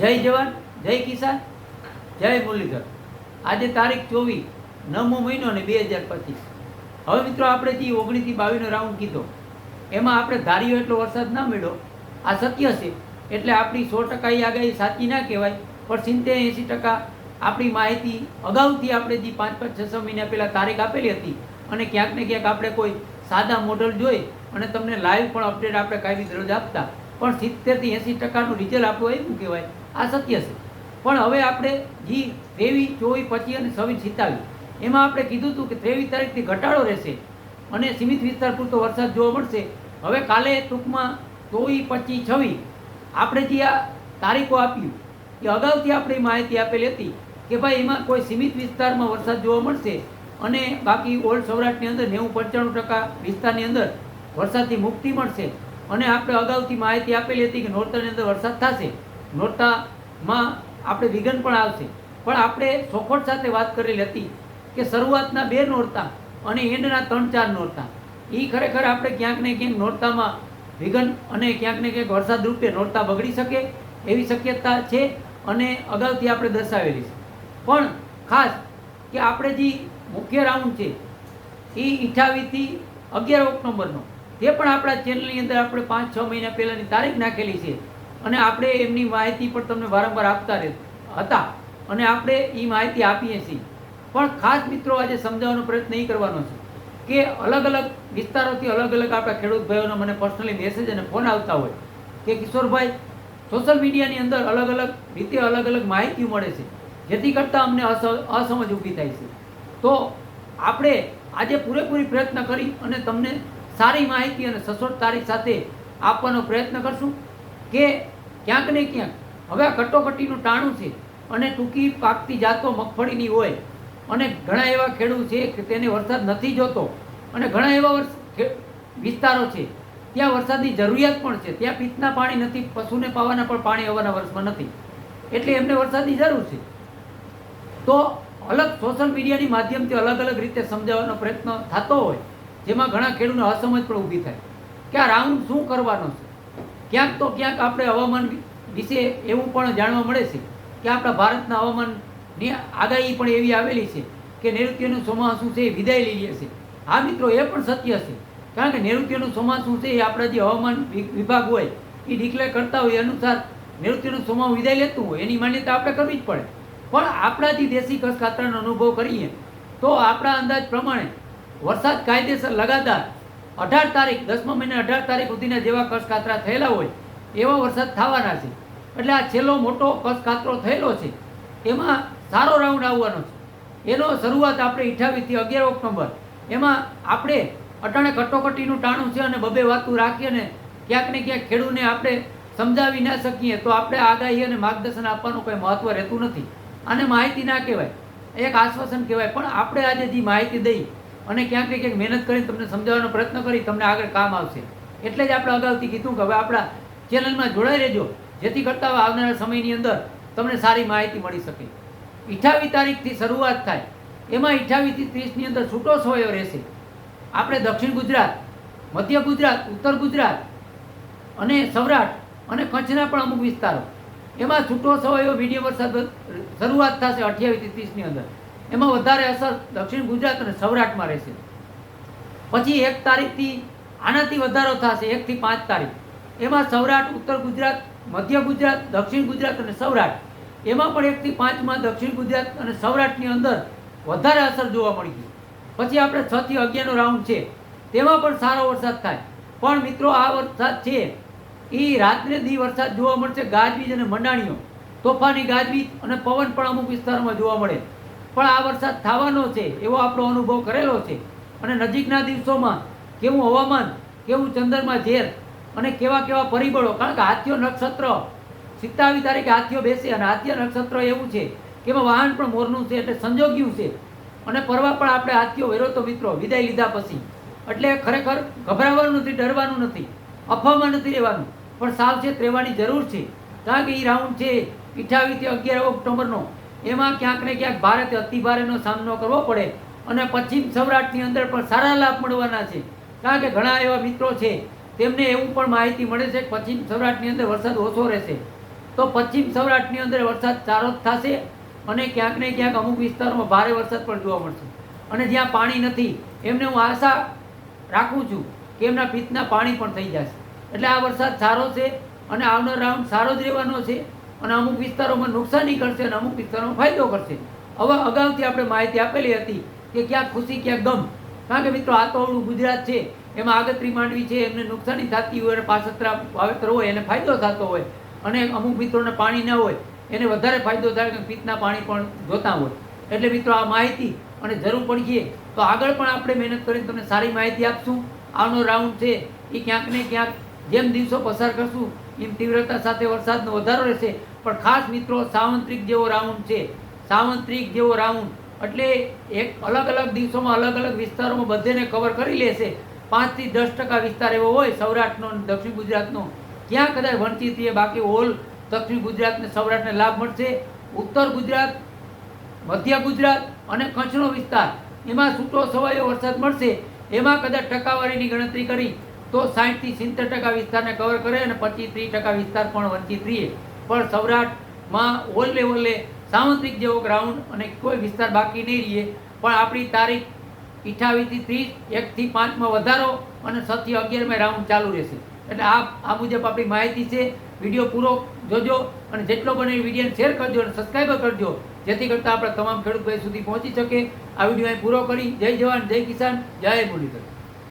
જય જવાન, જય કિસાન, જય મુરલીધર. આજે તારીખ ચોવીસ, નવમો મહિનો ને બે હજાર પચીસ. હવે મિત્રો આપણે જે ઓગણીસથી બાવીસનો રાઉન્ડ કીધો, એમાં આપણે ધાર્યો એટલો વરસાદ ના મળ્યો આ સત્ય છે, એટલે આપણી સો ટકા એ આગાહી સાચી ના કહેવાય, પણ સિત્તેર એંસી ટકા આપણી માહિતી અગાઉથી આપણે જે પાંચ પાંચ, છ છ મહિના પહેલાં તારીખ આપેલી હતી, અને ક્યાંક ને ક્યાંક આપણે કોઈ સાદા મોડલ જોઈ, અને તમને લાઈવ પણ અપડેટ આપણે કાયમી દરરોજ આપતા. પણ સિત્તેરથી એંસી ટકાનું રિઝલ્ટ આપણું એવું કહેવાય. આ સત્ય છે. પણ હવે આપણે જી ત્રેવીસ, ચોવીસ, પચીસ અને છવ્વીસ સિત્તાવીસ, એમાં આપણે કીધું હતું કે ત્રેવીસ તારીખથી ઘટાડો રહેશે અને સીમિત વિસ્તાર પૂરતો વરસાદ જોવા મળશે. હવે કાલે ટૂંકમાં ચોવીસ, પચીસ, છવ્વીસ આપણે જે આ તારીખો આપ્યું, એ અગાઉથી આપણે માહિતી આપેલી હતી કે ભાઈ એમાં કોઈ સીમિત વિસ્તારમાં વરસાદ જોવા મળશે અને બાકી ઓલ્ડ સૌરાષ્ટ્રની અંદર નેવું પંચાણું ટકા વિસ્તારની અંદર વરસાદથી મુક્તિ મળશે. અને આપણે અગાઉથી માહિતી આપેલી હતી કે નોરતાની અંદર વરસાદ થશે. નોરતામાં આપણે વિઘન પણ આવશે. પણ આપણે સોખોટ સાથે વાત કરેલી હતી કે શરૂઆતના બે નોરતા અને એન્ડના ત્રણ ચાર નોરતા. એ ખરેખર આપણે ક્યાંક ને ક્યાંક નોરતામાં વિઘન અને ક્યાંક ને ક્યાંક વરસાદ રૂપે નોરતા બગડી શકે એવી શક્યતા છે અને અગાઉથી આપણે દર્શાવેલી છે. પણ ખાસ કે આપણે જે મુખ્ય રાઉન્ડ છે એ અઠાવીસથી અગિયાર ઓક્ટોબરનો તે પણ આપણા ચેનલની અંદર આપણે પાંચ, છ મહિના પહેલાંની તારીખ નાખેલી છે. અને આપણે એમની માહિતી પણ તમને વારંવાર આપતા હતા. અને આપણે એ માહિતી આપીએ છીએ. પણ ખાસ મિત્રો આજે સમજાવવાનો પ્રયત્ન એ કરવાનો છે કે અલગ અલગ વિસ્તારોથી અલગ અલગ આપણા ખેડૂત ભાઈઓનો મને પર્સનલી મેસેજ અને ફોન આવતા હોય કે કિશોરભાઈ સોશિયલ મીડિયાની અંદર અલગ અલગ રીતે અલગ અલગ માહિતી મળે છે. જેથી કરતાં અમને અસ- અસમજ ઊભી થાય છે. તો આપણે આજે પૂરેપૂરી પ્રયત્ન કરી અને તમને સારી માહિતી અને સચોટ તારીખ સાથે આપવાનો પ્રયત્ન કરશું કે ક્યાંક ને ક્યાંક હવે આ કટોકટીનું ટાણું છે અને ટૂંકી પાકતી જાતો મગફળીની હોય અને ઘણા એવા ખેડૂત છે કે તેને વરસાદ નથી જોતો અને ઘણા એવા વિસ્તારો છે ત્યાં વરસાદની જરૂરિયાત પણ છે. ત્યાં પિત્તના પાણી નથી, પશુને પાવાના પણ પાણી આવવાના વર્ષમાં નથી. એટલે એમને વરસાદની જરૂર છે. તો અલગ સોશિયલ મીડિયાની માધ્યમથી અલગ અલગ રીતે સમજાવવાનો પ્રયત્ન થતો હોય જેમાં ઘણા ખેડૂતને અસમજ પણ ઊભી થાય. કે આ રાઉન્ડ શું કરવાનો છે? ક્યાંક તો ક્યાંક આપણે હવામાન વિશે એવું પણ જાણવા મળે છે કે આપણા ભારતના હવામાનની આગાહી પણ એવી આવેલી છે કે નૈઋત્યનું ચોમાસું છે એ વિદાય લઈ લે છે. આ મિત્રો, એ પણ સત્ય છે. કારણ કે નૈઋત્યનું ચોમાસું છે એ આપણા જે હવામાન વિભાગ હોય, એ ડિક્લેર કરતા હોય અનુસાર નૈઋત્યનું ચોમાસું વિદાય લેતું હોય, એની માન્યતા આપણે કરવી જ પડે. પણ આપણા જે દેશી કસ ખાતરાનો અનુભવ કરીએ તો આપણા અંદાજ પ્રમાણે વરસાદ કાયદેસર લગાતાર અઢાર તારીખ, દસમા મહિને અઢાર તારીખ સુધીના જેવા કસકાતરા થયેલા હોય, એવા વરસાદ થવાના છે. એટલે આ છેલ્લો મોટો કસકાતરો થયેલો છે. એમાં સારો રાઉન્ડ આવવાનો છે. એનો શરૂઆત આપણે અઠાવીસથી અગિયાર ઓક્ટોબર. એમાં આપણે અટાણે કટોકટીનું ટાણું છે અને બબે વાતું રાખીએ ને ક્યાંક ને ક્યાંક ખેડૂતને આપણે સમજાવી ના શકીએ તો આપણે આગાહી અને માર્ગદર્શન આપવાનું કોઈ મહત્વ રહેતું નથી. આને માહિતી ના કહેવાય. એક આશ્વાસન કહેવાય. પણ આપણે આજે જે માહિતી દઈ અને ક્યાંક ને ક્યાંક મહેનત કરી તમને સમજાવવાનો પ્રયત્ન કરી તમને આગળ કામ આવશે. એટલે જ આપણે અગાઉથી કીધું કે હવે આપણા ચેનલમાં જોડાઈ રહેજો, જેથી કરતાં આવનારા સમયની અંદર તમને સારી માહિતી મળી શકે. અઠાવીસ તારીખથી શરૂઆત થાય. એમાં અઠાવીસથી ત્રીસની અંદર છૂટો સોયો રહેશે. આપણે દક્ષિણ ગુજરાત, મધ્ય ગુજરાત, ઉત્તર ગુજરાત અને સૌરાષ્ટ્ર અને કચ્છના પણ અમુક વિસ્તારો. એમાં છૂટો છવાયો મીડિયમ વરસાદ શરૂઆત થશે અઠ્યાવીસથી ત્રીસની અંદર. એમાં વધારે અસર દક્ષિણ ગુજરાત અને સૌરાષ્ટ્રમાં રહેશે. પછી એક તારીખથી આનાથી વધારો થશે એકથી પાંચ તારીખ. એમાં સૌરાષ્ટ્ર, ઉત્તર ગુજરાત, મધ્ય ગુજરાત, દક્ષિણ ગુજરાત અને સૌરાષ્ટ્ર. એમાં પણ એકથી પાંચમાં દક્ષિણ ગુજરાત અને સૌરાષ્ટ્રની અંદર વધારે અસર જોવા મળી ગઈ. પછી આપણે છ થી અગિયારનો રાઉન્ડ છે. તેમાં પણ સારો વરસાદ થાય. પણ મિત્રો, આ વરસાદ છે, એ રાત્રે દી વરસાદ જોવા મળશે ગાજવીજ અને મંડાણીઓ. તોફાની ગાજવીજ અને પવન પણ અમુક વિસ્તારોમાં જોવા મળે. પણ આ વરસાદ થવાનો છે, એવો આપણો અનુભવ કરેલો છે. અને નજીકના દિવસોમાં કેવું હવામાન, કેવું ચંદ્રમાં ઝેર અને કેવા કેવા પરિબળો, કારણ કે હાથીઓ નક્ષત્ર, સિત્તાવી તારીખે હાથીઓ બેસે અને હાથીઓ નક્ષત્ર એવું છે કે એમાં વાહન પણ મોરનું છે એટલે સંજોગ્યું છે. અને પરવા પણ આપણે હાથીઓ વેરો તો મિત્રો, વિદાય લીધા પછી. એટલે ખરેખર ગભરાવાનું નથી, ડરવાનું નથી, અફવામાં નથી રહેવાનું. પણ સાવચેત રહેવાની જરૂર છે. કારણ કે એ રાઉન્ડ છે અઠાવીસથી અગિયાર ઓક્ટોબરનો. એમાં ક્યાંક ને ક્યાંક ભારતે અતિભારેનો સામનો કરવો પડે અને પશ્ચિમ સૌરાષ્ટ્રની અંદર પણ સારા લાભ મળવાના છે. કારણ કે ઘણા એવા મિત્રો છે, તેમને એવું પણ માહિતી મળે છે કે પશ્ચિમ સૌરાષ્ટ્રની અંદર વરસાદ ઓછો રહેશે. તો પશ્ચિમ સૌરાષ્ટ્રની અંદર વરસાદ સારો જ થશે અને ક્યાંક ને ક્યાંક અમુક વિસ્તારોમાં ભારે વરસાદ પણ જોવા મળશે. અને જ્યાં પાણી નથી, એમને હું આશા રાખું છું કે એમના પિત્તના પાણી પણ થઈ જશે. એટલે આ વરસાદ સારો છે અને આવનાર રાઉન્ડ સારો જ રહેવાનો છે. અને અમુક વિસ્તારોમાં નુકસાની કરશે અને અમુક વિસ્તારોમાં ફાયદો કરશે. હવે અગાઉથી આપણે માહિતી આપેલી હતી કે ક્યાંક ખુશી ક્યાંક ગમ. કારણ કે મિત્રો, આ તો ગુજરાત છે, એમાં આગતરી માંડવી છે, એમને નુકસાની થતી હોય અને પાછતરા વાવેતર હોય, એને ફાયદો થતો હોય. અને અમુક મિત્રોને પાણી ન હોય, એને વધારે ફાયદો થાય કે પિત્તના પાણી પણ જોતા હોય. એટલે મિત્રો, આ માહિતી અને જરૂર પડીએ તો આગળ પણ આપણે મહેનત કરીને તમને સારી માહિતી આપશું. આવનો રાઉન્ડ છે, એ ક્યાંક ને ક્યાંક જેમ દિવસો પસાર કરશું, એમ તીવ્રતા સાથે વરસાદનો વધારો રહેશે પણ ખાસ મિત્રો, સાવંત્રિક જેવો રાઉન્ડ છે. સાવંત્રિક જેવો રાઉન્ડ. એટલે એક અલગ અલગ દિવસોમાં અલગ અલગ વિસ્તારોમાં બધેને કવર કરી લેશે. પાંચથી દસ ટકા વિસ્તાર એવો હોય, સૌરાષ્ટ્રનો દક્ષિણ ગુજરાતનો. ક્યાં કદાચ વંચિત રહીએ બાકી ઓલ દક્ષિણ ગુજરાતને સૌરાષ્ટ્રને લાભ મળશે. ઉત્તર ગુજરાત, મધ્ય ગુજરાત અને કચ્છનો વિસ્તાર. એમાં છૂટો સવાયો વરસાદ મળશે. એમાં કદાચ ટકાવારીની ગણતરી કરી તો સાહીઠથી સિત્તેર ટકા વિસ્તારને કવર કરે અને પચીસ ત્રીસ ટકા વિસ્તાર પણ વંચિત રહીએ. પણ સૌરાષ્ટ્રમાં ઓલ લેવલે સામંત્રિક જેવો ગ્રાઉન્ડ અને કોઈ વિસ્તાર બાકી નહીં રહીએ. પણ આપણી તારીખ અઠાવીસથી ત્રીસ એકથી પાંચમાં વધારો અને છથી અગિયારમાં રાઉન્ડ ચાલુ રહેશે. એટલે આ આ મુજબ આપણી માહિતી છે. વીડિયો પૂરો જોજો અને જેટલો બને વીડિયો શેર કરજો અને સબસ્ક્રાઈબ કરજો. જેથી કરતાં આપણે તમામ ખેડૂત ભાઈ સુધી પહોંચી શકે. આ વીડિયો અહીં પૂરો કરી. જય જવાન, જય કિસાન, જય મુરલીધર.